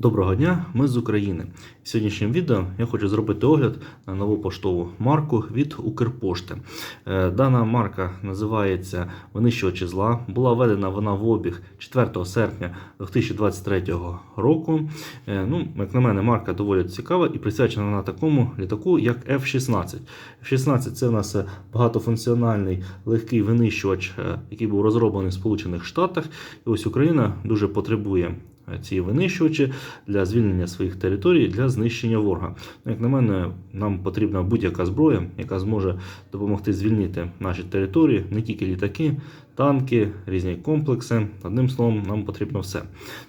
Доброго дня, ми з України. В сьогоднішньому відео я хочу зробити огляд на нову поштову марку від Укрпошти. Е, Дана марка називається Винищувачі зла. Була введена вона в обіг 4 серпня 2023 року. Е, Ну, як на мене, марка доволі цікава і присвячена вона такому літаку, як F-16. F-16 це в нас багатофункціональний легкий винищувач, е, який був розроблений в Сполучених Штатах. І ось Україна дуже потребує ці винищувачі для звільнення своїх територій для знищення ворога. Ну, Як на мене, нам потрібна будь-яка зброя, яка зможе допомогти звільнити наші території, не тільки літаки, танки, різні комплекси. Одним словом, нам потрібно все.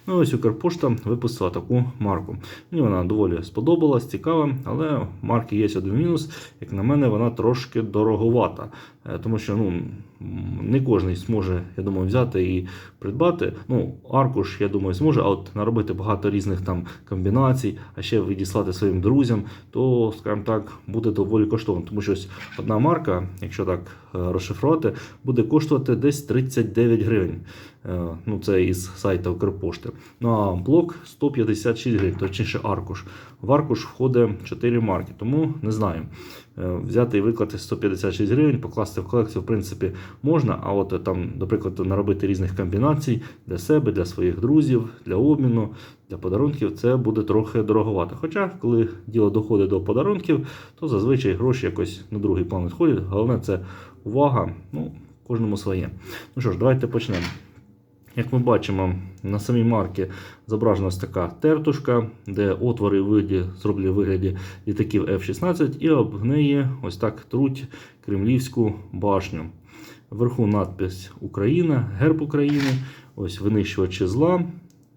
Ну ось Укрпошта випустила таку марку. Мені вона доволі сподобалась, цікава, але марки є один мінус. Як на мене, вона трошки дороговата. Е, Тому що ну, не кожен зможе, я думаю, взяти і придбати. Ну, аркуш, я думаю, зможе, а от наробити багато різних там комбінацій, а ще відіслати своїм друзям, то, скажімо так, буде доволі коштовно. Тому що ось одна марка, якщо так розшифрувати, буде коштувати десь 39 гривень. Е, Ну, це із сайту Укрпошти. Ну а блок 156 гривень, точніше аркуш. В аркуш входить 4 марки, тому не знаю. Е, Взяти і виклати 156 гривень, покласти в колекцію, в принципі, можна. А от е, там, наприклад, наробити різних комбінацій для себе, для своїх друзів, для обміну, для подарунків, це буде трохи дороговато. Хоча, коли діло доходить до подарунків, то зазвичай гроші якось на другий план відходять. Головне це увага. Ну, кожному своє. Ну що ж, давайте почнемо. Як ми бачимо, на самій марці зображена ось така тертушка, де отвори в вигляді, зроблені вигляді літаків F-16, і об неї ось так труть кремлівську башню. Вверху надпис Україна, герб України, ось винищувачі зла,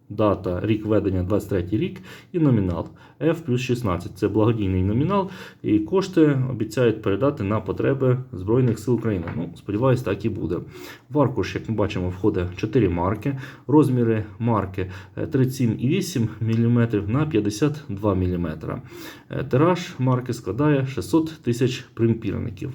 дата, рік ведення 23 рік і номінал F плюс 16. Це благодійний номінал, і кошти обіцяють передати на потреби Збройних сил України. Ну, сподіваюсь, так і буде. В аркуш, як ми бачимо, входить 4 марки. Розміри марки е, 37,8 мм на 52 мм. Е, Тираж марки складає 600 тисяч примірників.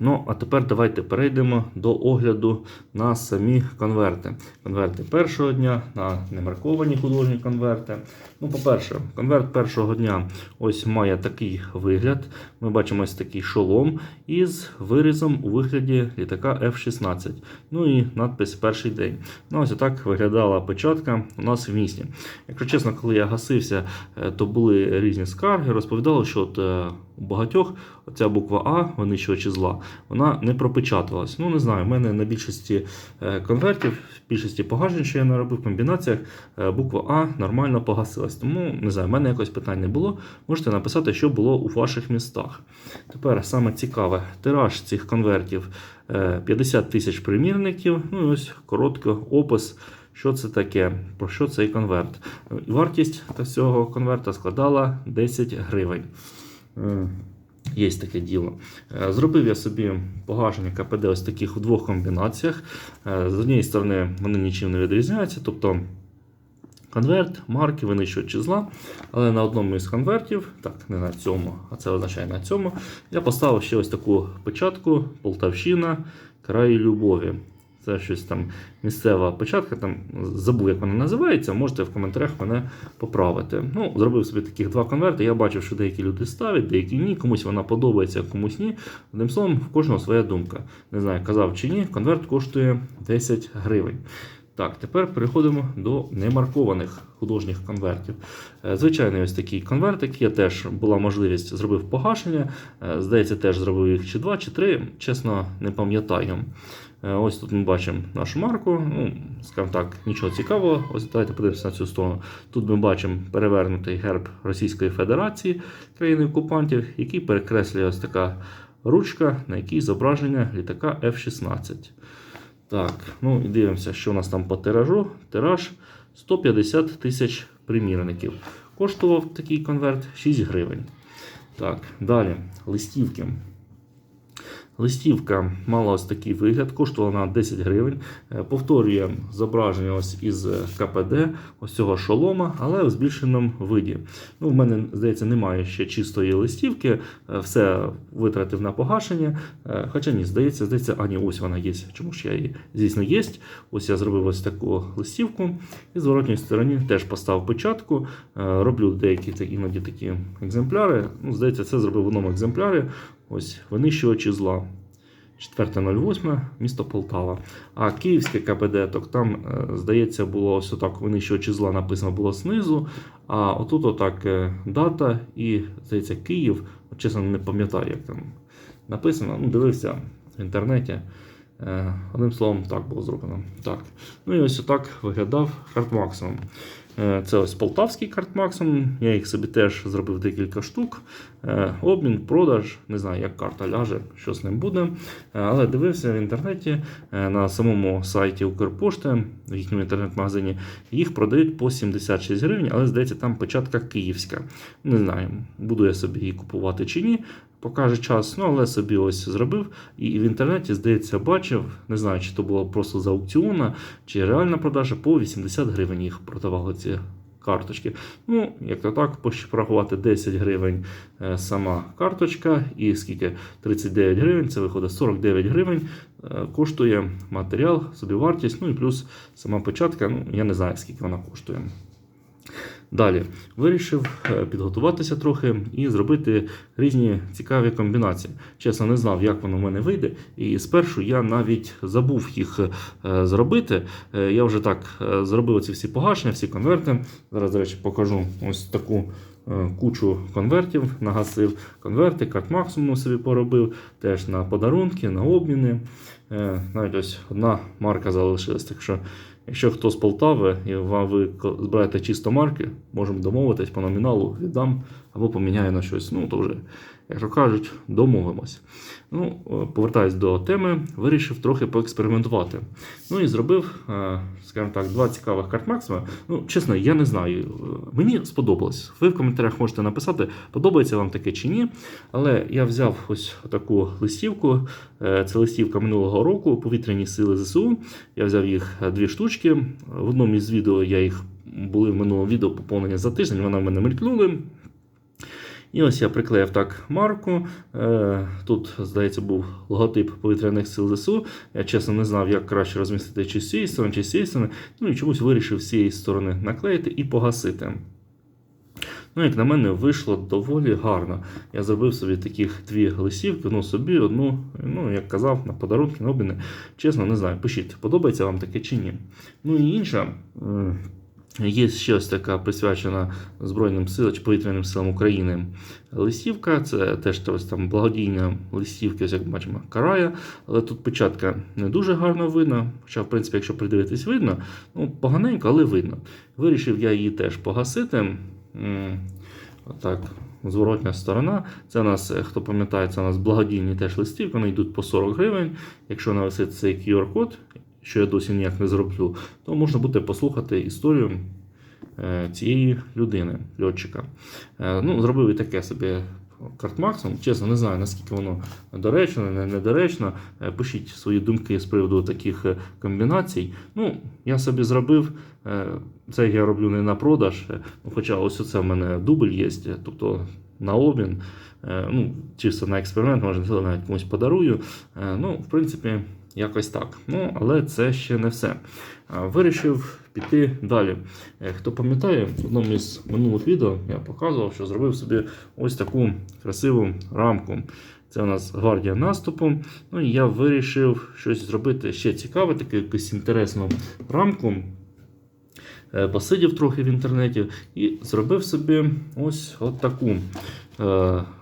Ну, а тепер давайте перейдемо до огляду на самі конверти. Конверти першого дня, на немарковані художні конверти. Ну, по-перше, конверт першого дня ось має такий вигляд. Ми бачимо ось такий шолом із вирізом у вигляді літака F-16. Ну і надпис перший день. Ну, ось так виглядала печатка у нас в місті. Якщо чесно, коли я гасився, е, то були різні скарги. Розповідали, що от е, у багатьох оця буква А, винищувачі зла, вона не пропечатувалась. Ну, не знаю, в мене на більшості е, конвертів, в більшості погашень, що я наробив в комбінаціях, е, буква А нормально погасилась. Тому не знаю, в мене якось питань не було. Можете написати, що було у ваших містах. Тепер саме цікаве, тираж цих конвертів е, 50 тисяч примірників. Ну і ось короткий опис. Що це таке? Про що цей конверт? Е, Вартість цього конверта складала 10 гривень. Є таке діло. Е, Зробив я собі погашення КПД ось таких у двох комбінаціях. Е, З однієї сторони, вони нічим не відрізняються. Тобто конверт, марки, винищувачі зла. Але на одному із конвертів, так, не на цьому, а це означає на цьому, я поставив ще ось таку печатку Полтавщина, край любові. Це щось там місцева печатка, там забув, як вона називається. Можете в коментарях мене поправити. Ну, зробив собі таких два конверти. Я бачив, що деякі люди ставлять, деякі ні. Комусь вона подобається, комусь ні. Одним словом, в кожного своя думка. Не знаю, казав чи ні. Конверт коштує 10 гривень. Так, тепер переходимо до немаркованих художніх конвертів. Е, Звичайний ось такий конвертик. Я теж була можливість зробив погашення. Е, Здається, теж зробив їх чи два, чи три. Чесно, не пам'ятаю. Е, Ось тут ми бачимо нашу марку. Ну, скажімо так, нічого цікавого. Ось давайте подивимося на цю сторону. Тут ми бачимо перевернутий герб Російської Федерації країни окупантів, який перекреслює ось така ручка, на якій зображення літака F-16. Так, ну і дивимося, що у нас там по тиражу. Тираж 150 тисяч примірників. Коштував такий конверт 6 гривень. Так, далі листівки. Листівка мала ось такий вигляд, коштувала вона 10 гривень. Е, Повторює зображення ось із е, КПД, ось цього шолома, але в збільшеному виді. Ну, в мене, здається, немає ще чистої листівки, е, все витратив на погашення. Хоча ні, здається, здається, а ні, ось вона є. Чому ж я її, звісно, є. Ось я зробив ось таку листівку. І з зворотньої сторони теж поставив печатку. Е, Роблю деякі іноді такі екземпляри. Ну, здається, це зробив в одному екземплярі. Ось винищувачі зла. 4.08, місто Полтава. А київське КПД, так там, е, здається, було ось отак винищувачі зла написано було знизу. А отут отак е, дата і, здається, Київ. Чесно, не пам'ятаю, як там написано. Ну, дивився в інтернеті. Е, Одним словом, так було зроблено. Так. Ну і ось отак виглядав карт максимум. Е, Це ось полтавський карт максимум. Я їх собі теж зробив декілька штук. Е, Обмін, продаж, не знаю, як карта ляже, що з ним буде. Е, Але дивився в інтернеті е, на самому сайті Укрпошти, в їхньому інтернет-магазині. Їх продають по 76 гривень, але здається, там печатка київська. Не знаю, буду я собі її купувати чи ні. Покаже час, ну але собі ось зробив. І в інтернеті, здається, бачив, не знаю, чи то було просто за аукціона, чи реальна продажа, по 80 гривень їх продавали ці карточки. Ну, як то так, порахувати 10 гривень е, сама карточка, і скільки 39 гривень, це виходить 49 гривень. е, Коштує матеріал, собівартість, ну і плюс сама печатка. Ну, я не знаю, скільки вона коштує. Далі вирішив е, підготуватися трохи і зробити різні цікаві комбінації. Чесно, не знав, як воно в мене вийде. І спершу я навіть забув їх е, зробити. Е, Я вже так зробив ці всі погашення, всі конверти. Зараз, до речі, покажу ось таку кучу конвертів. Нагасив конверти, карт максимум собі поробив, теж на подарунки, на обміни. Навіть ось одна марка залишилась. Так що Якщо хто з Полтави і ви збираєте чисто марки, можемо домовитись по номіналу, віддам або поміняю на щось. Ну, то вже, як то кажуть, домовимось. Ну, е, повертаюсь до теми, вирішив трохи поекспериментувати. Ну і зробив, е, скажімо так, два цікавих карт Максима. Ну, чесно, я не знаю. Е, Мені сподобалось. Ви в коментарях можете написати, подобається вам таке чи ні. Але я взяв ось таку листівку. Це листівка минулого року, повітряні сили ЗСУ. Я взяв їх дві штучки. В одному із відео я їх були в минулому відео поповнення за тиждень, вона в мене мелькнули. І ось я приклеїв так марку. Е, Тут, здається, був логотип повітряних сил ЗСУ. Я чесно не знав, як краще розмістити чи з цієї сторони, чи з цієї сторони. Ну і чомусь вирішив з цієї сторони наклеїти і погасити. Ну, як на мене, вийшло доволі гарно. Я зробив собі таких дві листівки, ну собі одну, ну, як казав, на подарунки, на обміни. Чесно, не знаю. Пишіть, подобається вам таке чи ні. Ну і інша. Є ще ось така присвячена Збройним силам чи повітряним силам України листівка. Це теж ось там благодійна листівка, як бачимо, карая. Але тут печатка не дуже гарно видно. Хоча, в принципі, якщо придивитись, видно, ну, поганенько, але видно. Вирішив я її теж погасити. Отак, зворотня сторона. Це у нас, хто пам'ятає, це у нас благодійні теж листівки, вони йдуть по 40 гривень. Якщо навесити цей QR-код, що я досі ніяк не зроблю, то можна буде послухати історію е, цієї людини, льотчика. Е, Ну, зробив і таке собі картмаксом. Чесно, не знаю, наскільки воно доречно, не недоречно. Е, Пишіть свої думки з приводу таких комбінацій. Ну, я собі зробив. Це я роблю не на продаж, ну, хоча ось оце в мене дубль є, тобто на обмін. Ну, чисто на експеримент, може, навіть комусь подарую. Ну, в принципі, якось так. Ну, але це ще не все. Вирішив піти далі. Е, Хто пам'ятає, в одному із минулих відео я показував, що зробив собі ось таку красиву рамку. Це у нас гвардія наступу. Ну і я вирішив щось зробити ще цікаве, таку якусь інтересну рамку. Е, Посидів трохи в інтернеті і зробив собі ось от таку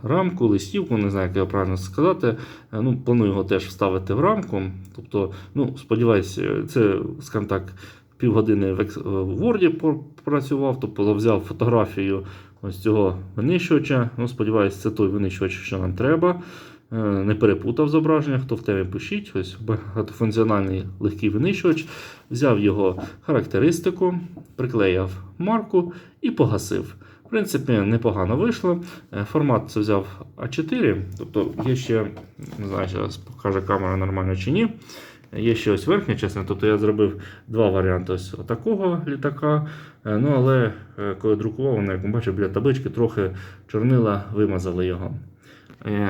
рамку, листівку, не знаю, як його правильно сказати. Е, Ну, планую його теж вставити в рамку. Тобто, ну, сподіваюся, це, скажімо так, півгодини в Word попрацював, тобто взяв фотографію ось цього винищувача. Ну, сподіваюся, це той винищувач, що нам треба. Е, Не перепутав зображення, хто в темі пишіть. Ось багатофункціональний легкий винищувач. Взяв його характеристику, приклеїв марку і погасив. Принципі, непогано вийшло. Е, Формат це взяв А4, тобто є ще, не знаю, зараз покаже камера нормально чи ні. Є ще ось верхня частина, тобто я зробив два варіанти ось такого літака. Е, Ну, але е, коли друкував, як ми бачимо, біля таблички трохи чорнила вимазали його.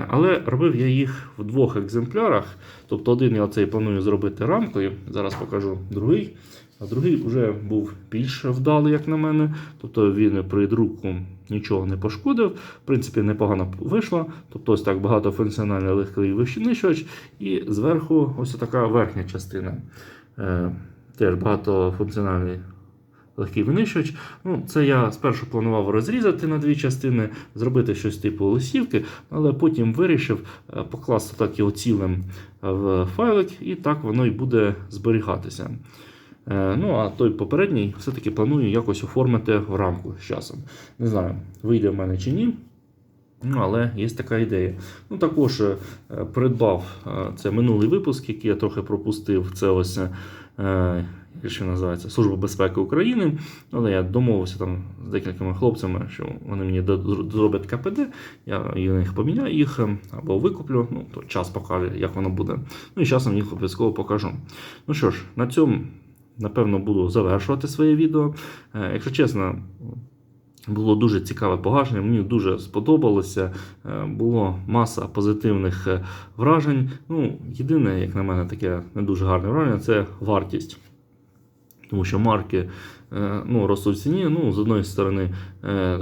Але робив я їх в двох екземплярах. Тобто один я оцей планую зробити рамкою. Зараз покажу другий. А другий вже був більш вдалий, як на мене. Тобто він при друку нічого не пошкодив. В принципі, непогано вийшло. Тобто ось так багатофункціональний легкий винищувач. І зверху ось така верхня частина. Е, Теж багатофункціональний легкий винищувач. Ну, це я спершу планував розрізати на дві частини, зробити щось типу лисівки, але потім вирішив е, покласти так його цілим в файлик, і так воно і буде зберігатися. Е, Ну, а той попередній все-таки планую якось оформити в рамку з часом. Не знаю, вийде в мене чи ні. Ну, але є така ідея. Ну, також е, придбав е, це минулий випуск, який я трохи пропустив. Це ось як називається Служба безпеки України. Але я домовився там з декількома хлопцями, що вони мені зроблять КПД. Я їх поміняю їх або викуплю. Ну, то час покаже, як воно буде. Ну і часом їх обов'язково покажу. Ну що ж, на цьому. Напевно, буду завершувати своє відео. Е, Якщо чесно, було дуже цікаве погашення, мені дуже сподобалося. Е, Було маса позитивних е, вражень. Ну, єдине, як на мене, таке не дуже гарне враження це вартість. Тому що марки ну, ростуть в ціні. Ну, з одної сторони, е,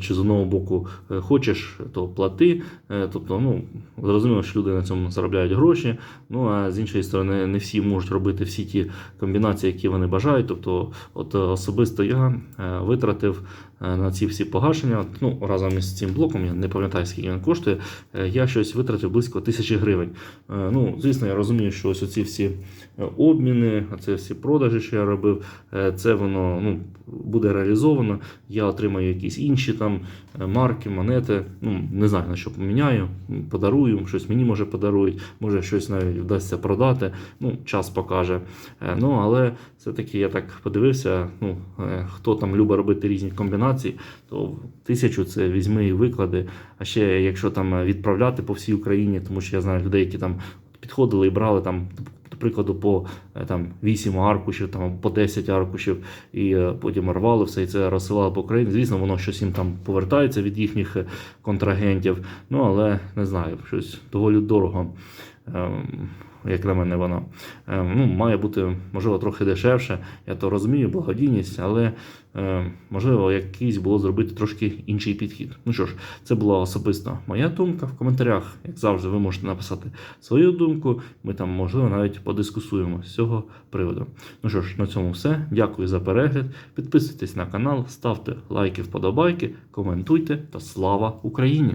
чи з одного боку, е, хочеш, то плати. Е, Тобто, ну, зрозуміло, що люди на цьому заробляють гроші. Ну а з іншої сторони, не всі можуть робити всі ті комбінації, які вони бажають. Тобто, от е, особисто я е, витратив е, на ці всі погашення. Ну, разом із цим блоком, я не пам'ятаю, скільки він коштує. е, Я щось витратив близько тисячі гривень. Е, Ну, звісно, я розумію, що ось оці всі е, обміни, це всі продажі, що я робив, е, це воно ну, буде реалізовано. Я отримаю якісь інші там е, марки, монети. Ну, не знаю на що поміняю, подарую, щось мені може подарують, може щось навіть вдасться продати. Ну, час покаже. Е, Ну, але все-таки я так подивився, ну, е, хто там любить робити різні комбінації, то тисячу це візьми і виклади. А ще якщо там відправляти по всій Україні, тому що я знаю людей, які там підходили і брали там. Прикладу, по е, там 8 аркушів, там по 10 аркушів, і е, потім рвали все і це розсилали по Україні. Звісно, воно щось їм там повертається від їхніх е, контрагентів. Ну але не знаю, щось доволі дорого. Ем, Як на мене, воно Ем, ну, має бути можливо трохи дешевше. Я то розумію, благодійність, але е, можливо якийсь було зробити трошки інший підхід. Ну що ж, це була особиста моя думка. В коментарях, як завжди, ви можете написати свою думку. Ми там, можливо, навіть подискусуємо з цього приводу. Ну що ж, на цьому все. Дякую за перегляд. Підписуйтесь на канал, ставте лайки, вподобайки, коментуйте та слава Україні!